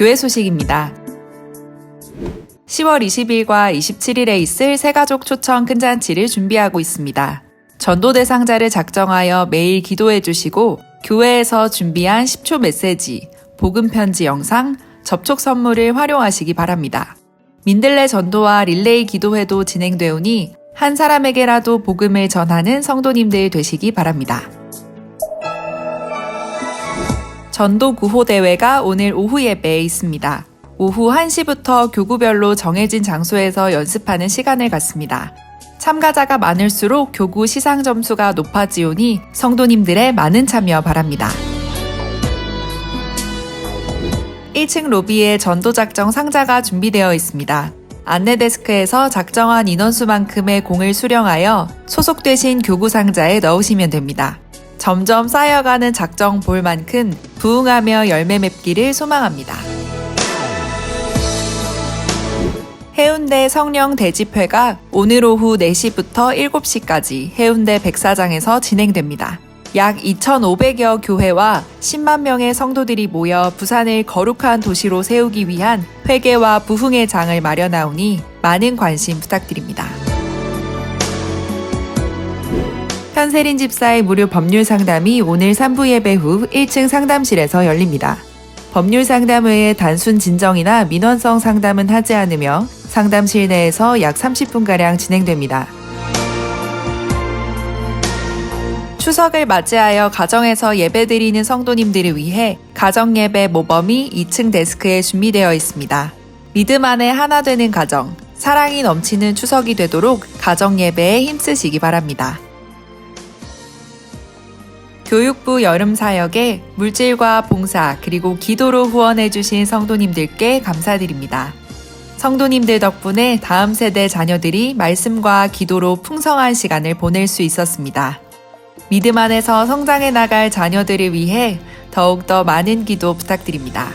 교회 소식입니다. 10월 20일과 27일에 있을 새가족 초청 큰잔치를 준비하고 있습니다. 전도 대상자를 작정하여 매일 기도해 주시고 교회에서 준비한 10초 메시지, 복음 편지 영상, 접촉 선물을 활용하시기 바랍니다. 민들레 전도와 릴레이 기도회도 진행되오니 한 사람에게라도 복음을 전하는 성도님들 되시기 바랍니다. 전도 구호 대회가 오늘 오후 예배에 있습니다. 오후 1시부터 교구별로 정해진 장소에서 연습하는 시간을 갖습니다. 참가자가 많을수록 교구 시상 점수가 높아지오니 성도님들의 많은 참여 바랍니다. 1층 로비에 전도 작정 상자가 준비되어 있습니다. 안내 데스크에서 작정한 인원수만큼의 공을 수령하여 소속되신 교구 상자에 넣으시면 됩니다. 점점 쌓여가는 작정 볼만큼 부흥하며 열매 맺기를 소망합니다. 해운대 성령 대집회가 오늘 오후 4시부터 7시까지 해운대 백사장에서 진행됩니다. 약 2,500여 교회와 10만 명의 성도들이 모여 부산을 거룩한 도시로 세우기 위한 회개와 부흥의 장을 마련하오니 많은 관심 부탁드립니다. 현세린 집사의 무료 법률 상담이 오늘 3부 예배 후 1층 상담실에서 열립니다. 법률 상담 외에 단순 진정이나 민원성 상담은 하지 않으며 상담실 내에서 약 30분가량 진행됩니다. 추석을 맞이하여 가정에서 예배드리는 성도님들을 위해 가정예배 모범이 2층 데스크에 준비되어 있습니다. 믿음 안에 하나 되는 가정, 사랑이 넘치는 추석이 되도록 가정예배에 힘쓰시기 바랍니다. 교육부 여름 사역에 물질과 봉사 그리고 기도로 후원해 주신 성도님들께 감사드립니다. 성도님들 덕분에 다음 세대 자녀들이 말씀과 기도로 풍성한 시간을 보낼 수 있었습니다. 믿음 안에서 성장해 나갈 자녀들을 위해 더욱더 많은 기도 부탁드립니다.